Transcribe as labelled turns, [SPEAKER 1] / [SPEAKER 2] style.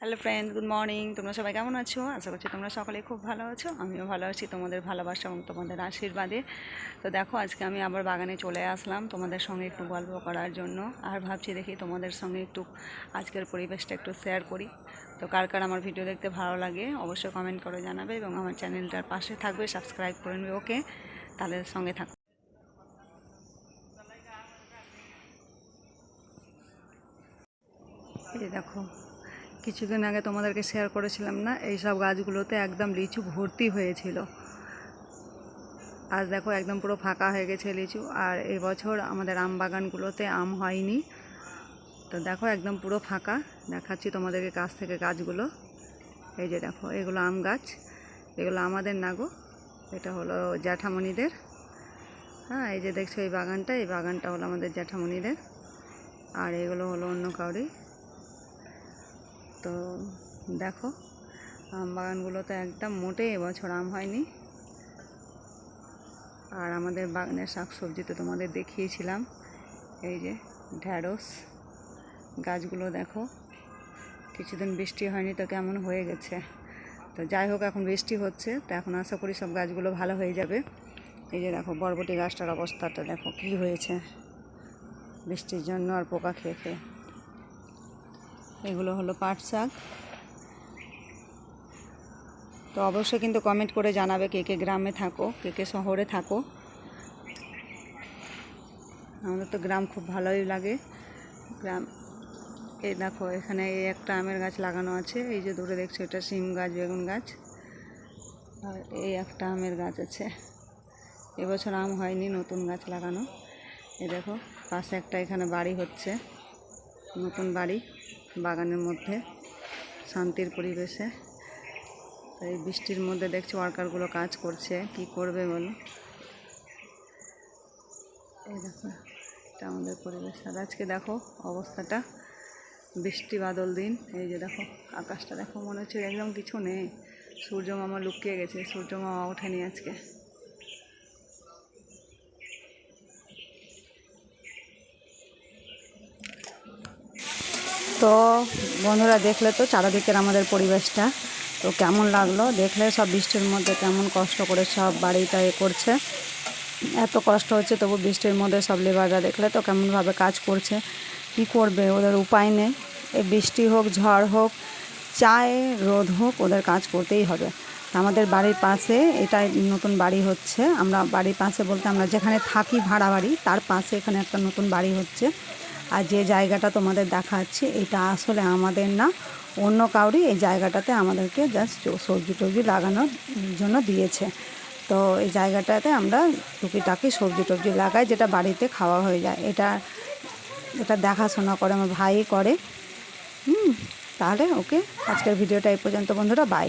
[SPEAKER 1] Hello friend good morning তোমরা সবাই কেমন আছো? আশা করছি তোমরা সকলে খুব ভালো আছো। আমিও ভালো আছি তোমাদের ভালোবাসা এবং তোমাদের আশীর্বাদে। তো দেখো, আজকে আমি আবার বাগানে চলে আসলাম তোমাদের সঙ্গে একটু গল্প করার জন্য। আর ভাবছি দেখি তোমাদের সঙ্গে একটু আজকের পরিবেশটা একটু শেয়ার করি। তো কার কার আমার ভিডিও দেখতে ভালো লাগে, অবশ্যই কমেন্ট করে জানাবে এবং আমার চ্যানেলটার পাশে থাকবে সাবস্ক্রাইব করে নেবে ওকে তাদের সঙ্গে থাকবে এই দেখো কিছুদিন আগে তোমাদেরকে শেয়ার করেছিলাম না এই সব গাছগুলোতে একদম লিচু ভর্তি হয়েছিল। আজ দেখো একদম পুরো ফাঁকা হয়ে গেছে লিচু, আর এই বছর আমাদের আম বাগানগুলোতে আম হয়নি। তো দেখো একদম পুরো ফাঁকা, দেখাচ্ছি তোমাদেরকে কাছ থেকে গাছগুলো। এই যে দেখো, এগুলো আম গাছ, এগুলো আমাদের না গো, এটা হলো জ্যাঠামণিদের। হ্যাঁ এই যে দেখছ এই বাগানটা এই বাগানটা হলো আমাদের জ্যাঠামণিদের। আর এগুলো হলো অন্য কাউরি তো দেখো, আম বাগানগুলো তো একদম মোটে এবছর আম হয়নি। আর আমাদের বাগানের শাক সবজি তো তোমাদের দেখিয়েছিলাম। এই যে ঢ্যাঁড়স, গাছগুলো দেখো, কিছুদিন বৃষ্টি হয়নি তো কেমন হয়ে গেছে। তো যাই হোক, এখন বৃষ্টি হচ্ছে, তো এখন আশা করি সব গাছগুলো ভালো হয়ে যাবে। এই যে দেখো, বরবটি গাছটার অবস্থাটা দেখো কী হয়েছে। বৃষ্টির জন্য আর পোকা খেয়ে খেয়ে। এগুলো হলো পাট শাক। তো অবশ্যই কিন্তু কমেন্ট করে জানাবে কে কে গ্রামে থাকো, কে কে শহরে থাকো। আমাদের তো গ্রাম খুব ভালোই লাগে। গ্রাম, এই দেখো, এখানে এই একটা আমের গাছ লাগানো আছে। এই যে দূরে দেখছ, এটা সিম গাছ, বেগুন গাছ। আর এই একটা আমের গাছ আছে। এবছর আম হয়নি, নতুন গাছ লাগানো। এই দেখো, পাশে একটা এখানে বাড়ি হচ্ছে। নতুন বাড়ি। বাগানের মধ্যে, শান্তির পরিবেশে। এই বৃষ্টির মধ্যে দেখছি ওয়ার্কারগুলো কাজ করছে, কি করবে বলো? এই দেখো, এটা আমাদের পরিবেশ। আর আজকে দেখো অবস্থাটা, বৃষ্টি বাদল দিন। এই যে দেখো, আকাশটা দেখো মনে হচ্ছে একদম কিছু নেই। সূর্য মামা লুকিয়ে গেছে সূর্য মামা ওঠেনি আজকে। তো বন্ধুরা দেখলে তো চারিদিকের আমাদের পরিবেশটা। তো কেমন লাগল? দেখলে সব বৃষ্টির মধ্যে কেমন কষ্ট করে সব বাড়িটা এ করছে। এত কষ্ট হচ্ছে, তবু বৃষ্টির মধ্যে সব লেবাররা দেখলে তো কেমনভাবে কাজ করছে। কি করবে? ওদের উপায় নেই। এই বৃষ্টি হোক, ঝড় হোক, চায় রোদ হোক, ওদের কাজ করতেই হবে। আমাদের বাড়ির পাশে এটা নতুন বাড়ি হচ্ছে। আমরা বাড়ির পাশে বলতে আমরা যেখানে থাকি ভাড়া বাড়ি, তার পাশে এখানে একটা নতুন বাড়ি হচ্ছে। আর যে জায়গাটা তোমাদের দেখাচ্ছি, এটা আসলে আমাদের না, অন্য কাউরি এই জায়গাটাতে আমাদেরকে জাস্ট সবজি টবজি লাগানোর জন্য দিয়েছে। তো এই জায়গাটাতে আমরা টুকিটাকি সবজি টবজি লাগাই, যেটা বাড়িতে খাওয়া হয়ে যায়। এটা এটা দেখাশোনা করে, আমার ভাই করে। হুম, তাহলে ওকে আজকের ভিডিওটা এই পর্যন্ত, বন্ধুরা বাই